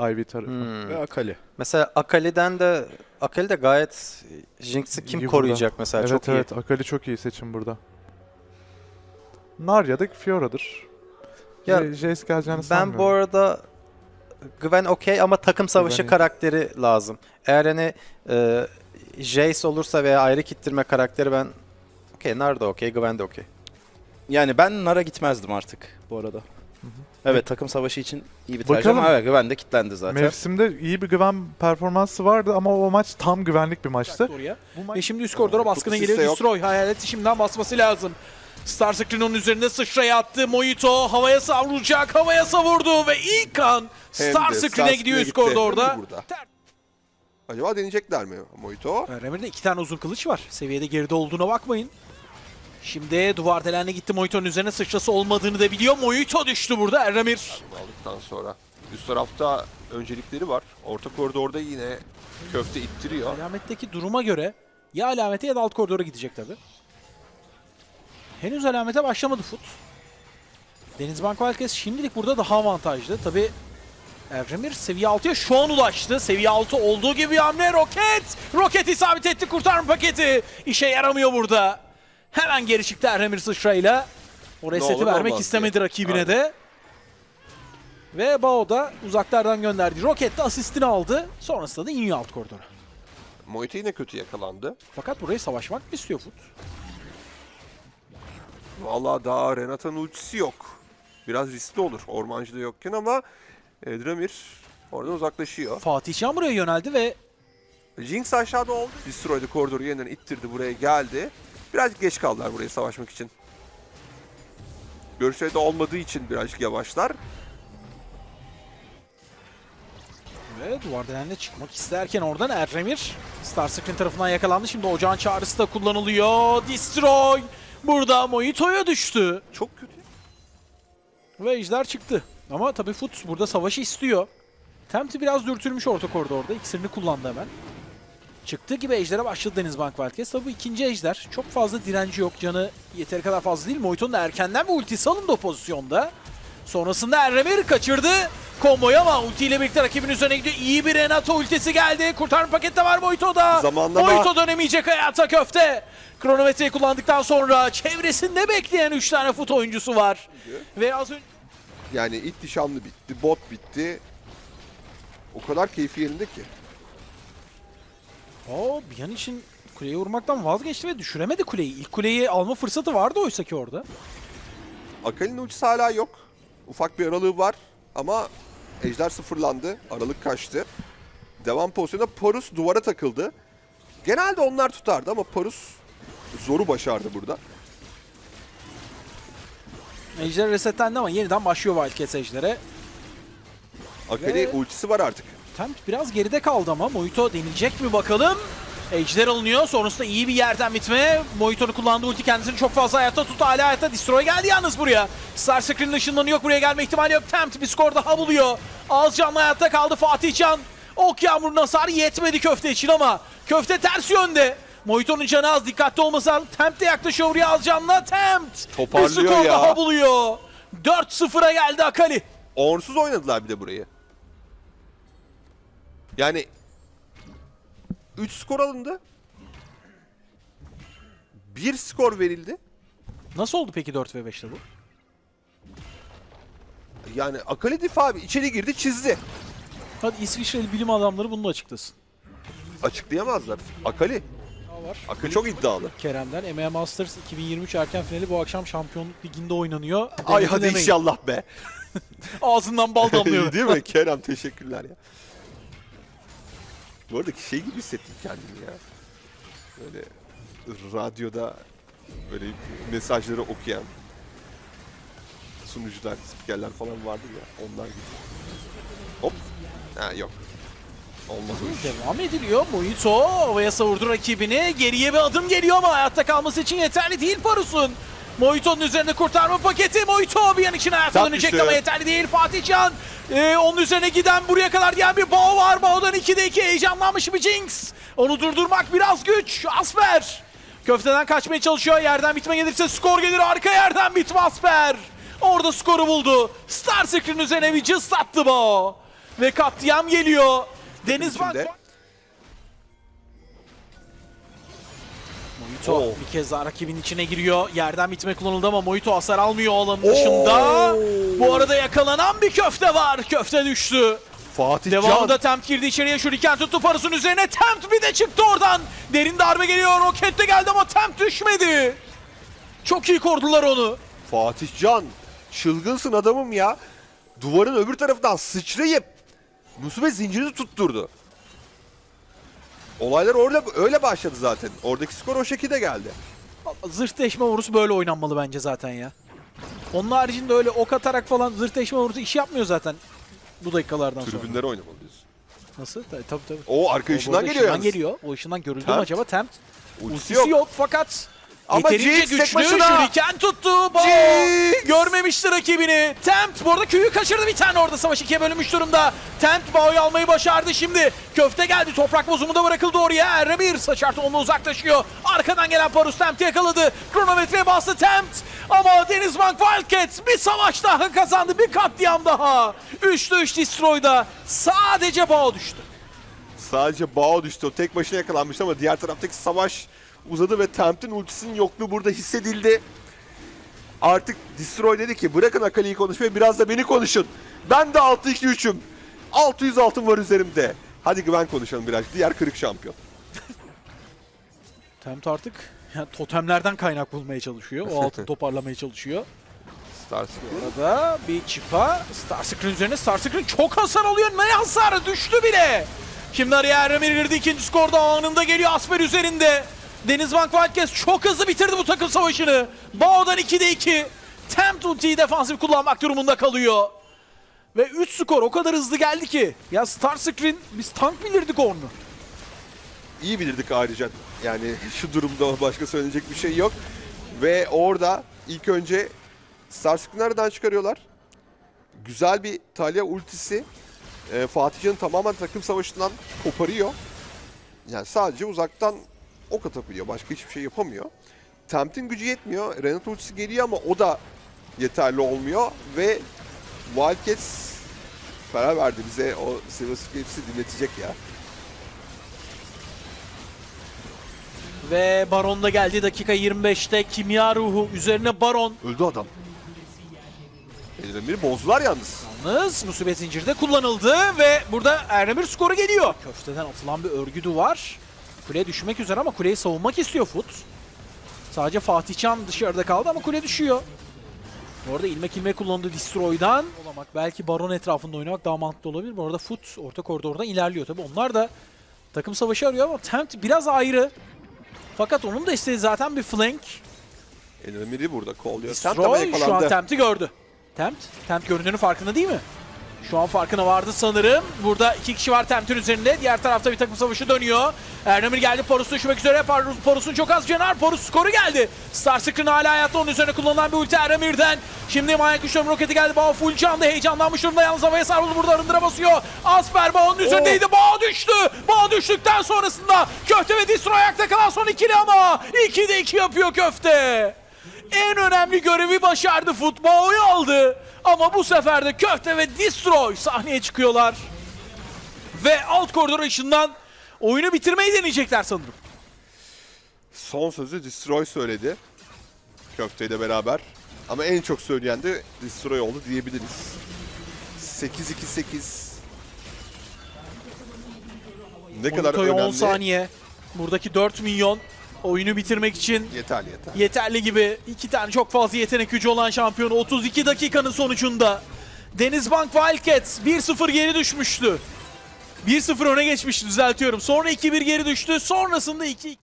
Ivy tarafı. Hmm. Ve Akali. Mesela Akali'den de Akali de gayet Jinx'i kim İyi koruyacak mesela evet çok evet Akali çok iyi seçim burada. Nar ya da Fiora'dır. Ya, Jace geleceğini Ben sanmıyorum. bu arada Gwen okey ama takım savaşı Gwen iyi. karakteri lazım. Eğer hani e, Jace olursa veya ayrı kittirme karakteri ben okey Nar da okey Gwen de okey. Yani ben Nara gitmezdim artık bu arada. Evet takım savaşı için iyi bir tercih Bakalım. ama evet Güven de kilitlendi zaten. Mevsimde iyi bir güven performansı vardı ama o maç tam güvenlik bir maçtı. Oraya. Bu maç Ve şimdi üst koridora baskına geliyor. yok. Destroy hayaleti şimdiden basması lazım. Star Screen onun üzerinde sıçraya attı. Mojito havaya savrulacak. Havaya savurdu ve ilk Hem Star de Screen'e gidiyor üst gitti. koridorda. Burada. Acaba deneyecekler mi Mojito? Remir'de iki tane uzun kılıç var. Seviyede geride olduğuna bakmayın. Şimdi duvar delenle gitti Mojito'nun üzerine sıçrası olmadığını da biliyor. Mojito düştü burada Erremir. Bunu aldıktan sonra. Üst tarafta öncelikleri var. Orta koridorda yine köfte ittiriyor. Alametteki duruma göre ya alamete ya da alt koridora gidecek tabi. Henüz alamete başlamadı Foot. Denizbank Valkes şimdilik burada daha avantajlı. Tabi Evremir seviye 6'ya şu an ulaştı. Seviye 6 olduğu gibi hamle. Roket! Roket isabet etti kurtarma paketi. İşe yaramıyor burada. Hemen geri çıktı Evremir sıçrayla. O reseti olur vermek istemedi diye. rakibine Aynen. de. Ve Bao da uzaklardan gönderdi. Roket de asistini aldı. Sonrasında da iniyor alt koridora. Mojito yine kötü yakalandı. Fakat burayı savaşmak istiyor Foot. Vallahi daha Renata'nın ultisi yok. Biraz riskli olur ormancıda yokken ama Edramir oradan uzaklaşıyor. Fatih Can buraya yöneldi ve Jinx aşağıda oldu. Destroy'da koridoru yeniden ittirdi buraya geldi. Birazcık geç kaldılar buraya savaşmak için. Görüşleri de olmadığı için birazcık yavaşlar. ve duvar delenle çıkmak isterken oradan Erremir Star Screen tarafından yakalandı. Şimdi ocağın çağrısı da kullanılıyor. Destroy burada Mojito'ya düştü. Çok kötü. Ve Ejder çıktı. Ama tabii Foot burada savaşı istiyor. Tempti biraz dürtülmüş orta koridorda. İksirini kullandı hemen. Çıktığı gibi Ejder'e başladı Denizbank Valkes. Tabii bu ikinci Ejder. Çok fazla direnci yok. Canı yeteri kadar fazla değil. Mojito'nun da erkenden bir ultisi alındı o pozisyonda. Sonrasında Erremir kaçırdı komboyu ama ultiyle birlikte rakibin üzerine gidiyor. İyi bir Renato ultisi geldi. Kurtarma pakette var Mojito'da. Zamanlama. Mojito dönemeyecek hayata köfte. Kronometreyi kullandıktan sonra çevresinde bekleyen 3 tane fut oyuncusu var. Ve az önce Yani ihtişamlı bitti, bot bitti. O kadar keyfi yerinde ki. O bir an için kuleye vurmaktan vazgeçti ve düşüremedi kuleyi. İlk kuleyi alma fırsatı vardı oysa ki orada. Akali'nin ultisi hala yok. Ufak bir aralığı var ama Ejder sıfırlandı. Aralık kaçtı. Devam pozisyonunda Porus duvara takıldı. Genelde onlar tutardı ama Porus zoru başardı burada. Ejder resetlendi ama yeniden başlıyor Wildcats Ejder'e. Akali Ve- ultisi var artık. Temp biraz geride kaldı ama Mojito denilecek mi bakalım. Ejder alınıyor. Sonrasında iyi bir yerden bitme. Mojito'nun kullandığı ulti kendisini çok fazla hayatta tuttu. Hala hayatta. Destroy geldi yalnız buraya. Star Screen'in ışınlanı yok. Buraya gelme ihtimali yok. Tempt bir skor daha buluyor. Az canlı hayatta kaldı Fatih Can. Ok yağmurun hasarı yetmedi köfte için ama köfte ters yönde. Mojito'nun canı az dikkatli olması lazım. Tempt de yaklaşıyor buraya az canlı. Tempt bir Toparlıyor skor ya. daha buluyor. 4-0'a geldi Akali. Onsuz oynadılar bir de burayı. Yani 3 skor alındı. 1 skor verildi. Nasıl oldu peki 4 ve 5'te bu? Yani Akali Difa abi içeri girdi çizdi. Hadi İsviçreli bilim adamları bunu da açıklasın. Açıklayamazlar. Akali. Var. Akali çok iddialı. Kerem'den MMA Masters 2023 erken finali bu akşam Şampiyonluk Ligi'nde oynanıyor. Ay hadi inşallah be. Ağzından bal damlıyor. Değil mi? Kerem teşekkürler ya. Bu arada şey gibi hissettim kendimi ya. Böyle radyoda böyle mesajları okuyan sunucular, spikerler falan vardı ya. Onlar gibi. Hop. Ha yok. Olmaz. Devam ediliyor. Mojito havaya savurdu rakibini. Geriye bir adım geliyor ama hayatta kalması için yeterli değil Parus'un. Mojito'nun üzerinde kurtarma paketi. Mojito bir an için hayata Tap dönecek ama yeterli değil. Fatih Can ee, onun üzerine giden buraya kadar gelen bir Bao var. Bao'dan 2'de 2 heyecanlanmış bir Jinx. Onu durdurmak biraz güç. Asper. Köfteden kaçmaya çalışıyor. Yerden bitme gelirse skor gelir. Arka yerden bitme Asper. Orada skoru buldu. Star Screen üzerine bir cız attı Bao. ve katliam geliyor. Denizbank içinde. Moito Oo. bir kez daha rakibin içine giriyor. Yerden bitme kullanıldı ama Moito hasar almıyor alanın dışında. Bu arada yakalanan bir köfte var. Köfte düştü. Fatih Devamında Tempt girdi içeriye. Shuriken tuttu parasının üzerine. Tempt bir de çıktı oradan. Derin darbe geliyor. Roket de geldi ama Tempt düşmedi. Çok iyi korudular onu. Fatih Can. Çılgınsın adamım ya. Duvarın öbür tarafından sıçrayıp musibet zincirini tutturdu. Olaylar orada öyle başladı zaten. Oradaki skor o şekilde geldi. Zırh deşme vurusu böyle oynanmalı bence zaten ya. Onun haricinde öyle ok atarak falan zırh deşme vurusu iş yapmıyor zaten bu dakikalardan sonra. Tribünlere oynamalıyız. Nasıl? Tabii tabii. tabii. O arka O ışından geliyor ışından yalnız. geliyor. O ışından görüldü mü acaba? Tempt. Ultisi Ultisi yok. yok. fakat Ama yeterince Jinx tek güçlü. başına. Shuriken tuttu. Bao Jinx! görmemişti rakibini. Tempt bu arada köyü kaçırdı bir tane orada. Savaş ikiye bölünmüş durumda. Tempt Bao'yu almayı başardı şimdi. Köfte geldi. Toprak bozumu da bırakıldı oraya. Erre bir saçartı onunla uzaklaşıyor. Arkadan gelen Parus Tempt'i yakaladı. Kronometreye bastı Tempt. Ama Denizbank Wildcats bir savaş daha kazandı. Bir katliam daha. 3'te 3 Destroy'da sadece Bao düştü. Sadece Bao düştü. O tek başına yakalanmıştı ama diğer taraftaki savaş uzadı ve Tempt'in ultisinin yokluğu burada hissedildi. Artık Destroy dedi ki bırakın Akali'yi konuşmayı biraz da beni konuşun. Ben de 6-2-3'üm. 600 altın var üzerimde. Hadi güven konuşalım biraz. Diğer kırık şampiyon. Tempt artık yani totemlerden kaynak bulmaya çalışıyor. O altını toparlamaya çalışıyor. Starscream. Burada bir çipa Starscreen üzerine Starscreen çok hasar alıyor. Ne hasarı düştü bile. Şimdi araya Eremir girdi ikinci skorda anında geliyor Asper üzerinde. Denizbank Wildcats çok hızlı bitirdi bu takım savaşını. Bao'dan 2'de 2. Tempt ultiyi defansif kullanmak durumunda kalıyor. Ve 3 skor o kadar hızlı geldi ki. Ya Starscreen biz tank bilirdik onu. iyi bilirdik ayrıca. Yani şu durumda başka söyleyecek bir şey yok. Ve orada ilk önce Starscream'i nereden çıkarıyorlar? Güzel bir Talia ultisi. E, Fatih Can'ı tamamen takım savaşından koparıyor. Yani sadece uzaktan ok atabiliyor. Başka hiçbir şey yapamıyor. Tempt'in gücü yetmiyor. Renat ultisi geliyor ama o da yeterli olmuyor. Ve Wildcats karar verdi bize o Silver Scapes'i dinletecek ya. Ve Baron da geldi dakika 25'te. Kimya ruhu üzerine Baron. Öldü adam. Eldemir'i bozdular yalnız. Yalnız musibet zinciri de kullanıldı ve burada Erdemir skoru geliyor. Köfteden atılan bir örgü duvar. Kule düşmek üzere ama kuleyi savunmak istiyor Foot. Sadece Fatih Can dışarıda kaldı ama kule düşüyor. Bu arada ilmek ilmek kullandı Destroy'dan. Olamak belki Baron etrafında oynamak daha mantıklı olabilir. Bu arada Foot orta koridorda ilerliyor tabi. Onlar da takım savaşı arıyor ama Tempt biraz ayrı. Fakat onun da istediği zaten bir flank. Eldemir'i burada kolluyor. Destroy şu an. Tempt'i gördü. Tempt, Tempt göründüğünün farkında değil mi? Şu an farkına vardı sanırım. Burada iki kişi var Tempt'in üzerinde. Diğer tarafta bir takım savaşı dönüyor. Erdemir geldi Porus'u düşmek üzere. Porus'un çok az canı var. Porus skoru geldi. Starscream hala hayatta onun üzerine kullanılan bir ulti Erdemir'den. Şimdi manyak güçlü roketi geldi. Bao full canlı heyecanlanmış durumda. Yalnız havaya sarıldı burada arındıra basıyor. Asper Bao'nun üzerindeydi. Bao düştü. Bao düştükten sonrasında Köfte ve Distro ayakta kalan son ikili ama 2'de 2 yapıyor Köfte. En önemli görevi başardı futbolu aldı. Ama bu sefer de Köfte ve Destroy sahneye çıkıyorlar. Ve alt koridor ışığından oyunu bitirmeyi deneyecekler sanırım. Son sözü Destroy söyledi. Köfte ile beraber. Ama en çok söyleyen de Destroy oldu diyebiliriz. 8-2-8. Ne kadar Montoya 10 önemli. saniye. Buradaki 4 milyon oyunu bitirmek için Yeterli yeter. yeterli gibi. iki tane çok fazla yetenek gücü olan şampiyon 32 dakikanın sonucunda. Denizbank Wildcats 1-0 geri düşmüştü. 1-0 öne geçmişti düzeltiyorum. Sonra 2-1 geri düştü. Sonrasında 2